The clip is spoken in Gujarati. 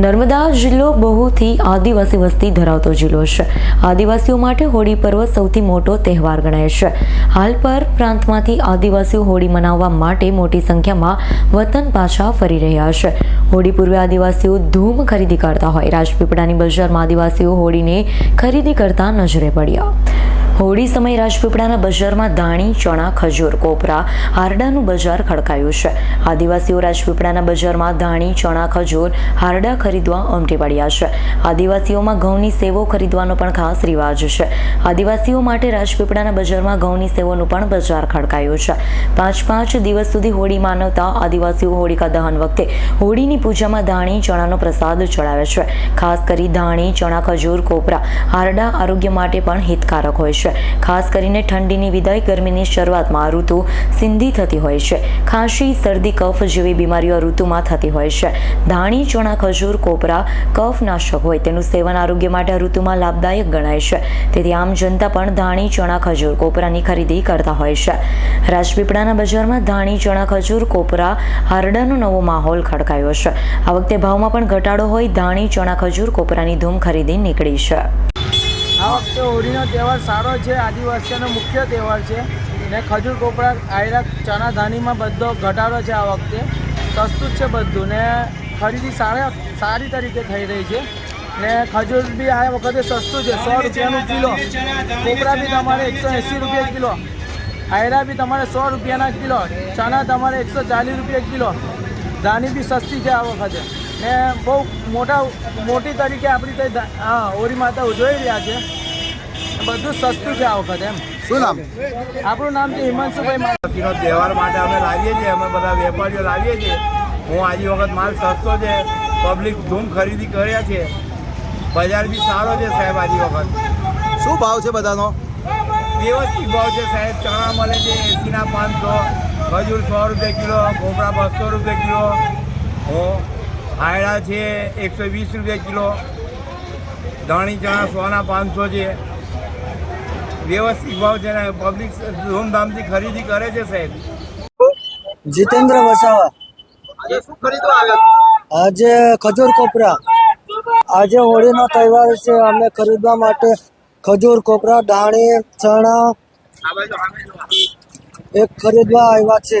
નર્મદા જિલ્લો બહુથી આદિવાસી વસ્તી ધરાવતો જિલ્લો છે. આદિવાસીઓ માટે હોળી પર્વ સૌથી મોટો તહેવાર ગણાય છે. હાલ પર પ્રાંતમાંથી આદિવાસીઓ હોળી મનાવવા માટે મોટી સંખ્યામાં વતન પાછા ફરી રહ્યા છે. હોળી પૂર્વે આદિવાસીઓ ધૂમ ખરીદી કરતા હોય. રાજપીપળાની બજારમાં આદિવાસીઓ હોળીને ખરીદી કરતા નજરે પડ્યા. હોળી સમયે રાજપીપળાના બજારમાં ધાણી, ચણા, ખજૂર, કોપરા, હારડાનું બજાર ખડકાયું છે. આદિવાસીઓ રાજપીપળાના બજારમાં ધાણી, ચણા, ખજૂર, હારડા ખરીદવા ઉમટી પડ્યા છે. આદિવાસીઓમાં ઘઉંની સેવો ખરીદવાનો પણ ખાસ રિવાજ છે. આદિવાસીઓ માટે રાજપીપળાના બજારમાં ઘઉંની સેવોનું પણ બજાર ખડકાયું છે. પાંચ પાંચ દિવસ સુધી હોળી માનવતા આદિવાસીઓ હોળિકા દહન વખતે હોળીની પૂજામાં ધાણી, ચણાનો પ્રસાદ ચડાવે છે. ખાસ કરી ધાણી, ચણા, ખજૂર, કોપરા, હારડા આરોગ્ય માટે પણ હિતકારક હોય છે. ખાસ કરીને ઠંડીની વિદાય ગરમીની શરૂઆતમાં ઋતુ સિંધી થતી હોય છે. ખાંસી, શરદી, કફ જેવી બીમારીઓ ઋતુમાં થતી હોય છે. ધાણી, ચણા, ખજૂર, કોપરા, કફનાશક હોય તેનું સેવન આરોગ્ય માટે આ ઋતુમાં લાભદાયક ગણાય છે. તેથી આમ જનતા પણ ધાણી, ચણા, ખજૂર, કોપરાની ખરીદી કરતા હોય છે. રાજપીપળાના બજારમાં ધાણી, ચણા, ખજૂર, કોપરા, હારડાનો નવો માહોલ ખડકાયો છે. આ વખતે ભાવમાં પણ ઘટાડો હોય ધાણી, ચણા, ખજૂર, કોપરાની ધૂમ ખરીદી નીકળી છે. આ વખતે હોળીનો તહેવાર સારો છે, આદિવાસીઓનો મુખ્ય તહેવાર છે ને ખજૂર કોપરા આયરા ચણા ધાનીમાં બધો ઘટાડો છે આ વખતે. સસ્તું જ છે બધું ને ખરીદી સારા, સારી તરીકે થઈ રહી છે. ને ખજૂર બી આ વખતે સસ્તું છે, સો રૂપિયાનું કિલો. કોપરા બી તમારે એકસો એંસી રૂપિયા કિલો. આયરા બી તમારે સો રૂપિયાના કિલો. ચણા તમારે એકસો ચાલીસ રૂપિયા કિલો. ધાની બી સસ્તી છે આ વખતે. ને બહુ મોટા મોટી તરીકે આપણી તે હા ઓરી માતા ઉજવાઈ રહ્યા છે. બધું સસ્તું છે આ વખતે એમ. શું નામ? આપણું નામ છે હિમાંશુભાઈ મા- નો તહેવાર માટે અમે લાવીએ છીએ અમે બધા વેપારીઓ લાવીએ છીએ. હું આજે વખત માલ સસ્તો છે પબ્લિક ધૂમ ખરીદી કર્યા છે. બજાર બી સારો છે સાહેબ આજે વખત. શું ભાવ છે બધાનો? વ્યવસ્થિત ભાવ છે સાહેબ ચણા મળે છે એસીના પાંચસો ખજૂર સો રૂપિયા કિલો કોપરા બસો રૂપિયા કિલો. હો. આયડા છે એકસો વીસ રૂપિયા કિલો. ધાણી ચણા સોના પાંચસો છે. વ્યવસ્થિત ભાવ છે ને પબ્લિક ધૂમધામથી ખરીદી કરે છે સાહેબ. જીતેન્દ્ર વસાવા. શું ખરીદવા આવ્યા આજે ખજૂર કોપરા. આજે હોળીનો તહેવાર છે અમે ખરીદવા માટે ખજૂર કોપરા ધાણી ચણા એક ખરીદવા આવ્યા છે.